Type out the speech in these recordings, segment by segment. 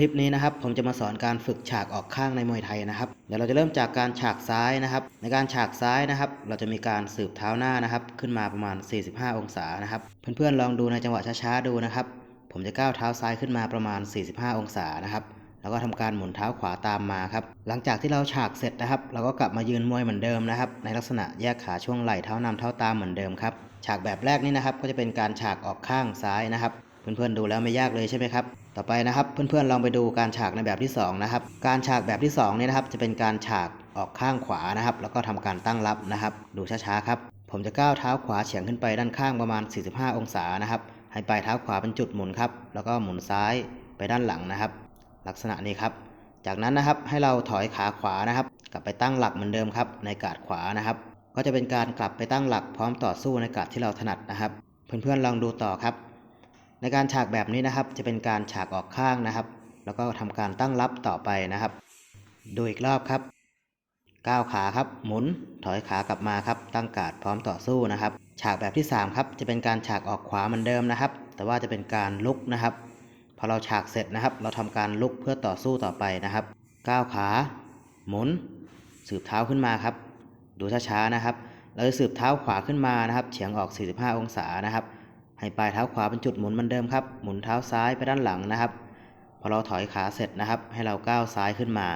ลิปนี้นะครับผมจะมาสอนการฝึกฉากออกข้างในมวยไทยนะครับ เดี๋ยวเราจะเริ่มจากการฉากซ้ายนะครับ ในการฉากซ้ายนะครับ เราจะมีการสืบเท้าหน้านะครับ ขึ้นมาประมาณ 45 องศานะครับเพื่อนๆลองดูในจังหวะช้าๆดูนะครับ ผมจะก้าวเท้าซ้ายขึ้นมาประมาณ 45 องศานะครับแล้วก็ทำการหมุนเท้าขวาตามมาครับ หลังจากที่เราฉากเสร็จนะครับ เราก็กลับมายืนมวยเหมือนเดิมนะครับ ในลักษณะแยกขาช่วงไหล่เท้านำเท้าตามเหมือนเดิมครับ ฉากแบบแรกนี่นะครับ ก็จะเป็นการฉากออกข้างซ้ายนะครับ เพื่อนๆดูแล้วไม่ยากเลยใช่ไหมครับ ต่อไปนะครับเพื่อนๆลองไปดูการฉากในแบบที่สองนะครับ การฉากแบบที่สองเนี่ยนะครับ จะเป็นการฉากออกข้างขวานะครับ แล้วก็ทำการตั้งรับนะครับ ดูช้าๆครับ ผมจะก้าวเท้าขวาเฉียงขึ้นไปด้านข้างประมาณ 45 องศานะครับ ให้ปลายเท้าขวาเป็นจุดหมุนครับ แล้วก็หมุนซ้ายไปด้านหลังนะครับ ลักษณะนี้ครับ จากนั้นนะครับให้เราถอยขาขวานะครับ กลับไปตั้งหลักเหมือนเดิมครับ ในกาดขวานะครับ ก็จะเป็นการกลับไปตั้งหลักพร้อมต่อสู้ในกาดที่เราถนัดนะครับ เพื่อนๆลองดูต่อครับ ในการฉากแบบนี้นะครับ จะเป็นการฉากออกข้างนะครับ แล้วก็ทำการตั้งรับต่อไปนะครับ ดูอีกรอบครับก้าวขาครับ หมุน ถอยขากลับมาครับ ตั้งการดพร้อมต่อสู้นะครับ ฉากแบบที่สามครับ จะเป็นการฉากออกขวาเหมือนเดิมนะครับ แต่ว่าจะเป็นการลุกนะครับ พอเราฉากเสร็จนะครับ เราทำการลุกเพื่อต่อสู้ต่อไปนะครับ ก้าวขา หมุน สืบเท้าขึ้นมาครับ ดูช้าๆนะครับ เราจะสืบเท้าขวาขึ้นมานะครับ เฉียงออก 45 องศานะครับ ให้ปลายเท้าขวาเป็นจุดหมุนเหมือนเดิมครับ หมุนเท้าซ้ายไปด้านหลังนะครับพอเราถอยขาเสร็จนะครับ ให้เราก้าวซ้ายขึ้นมา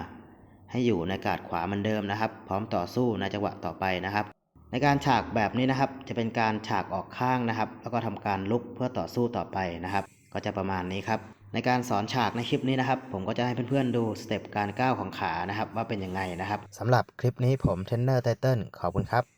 ให้อยู่ในกาดขวาเหมือนเดิมนะครับ พร้อมต่อสู้ในจังหวะต่อไปนะครับ ในการฉากแบบนี้นะครับ จะเป็นการฉากออกข้างนะครับ แล้วก็ทำการลุกเพื่อต่อสู้ต่อไปนะครับ ก็จะประมาณนี้ครับในการสอนฉากในคลิปนี้นะครับ ผมก็จะให้เพื่อนๆดูสเต็ปการก้าวของขานะครับ ว่าเป็นยังไงนะครับสำหรับคลิปนี้ผมเทรนเนอร์ไตเติ้ลขอบคุณครับ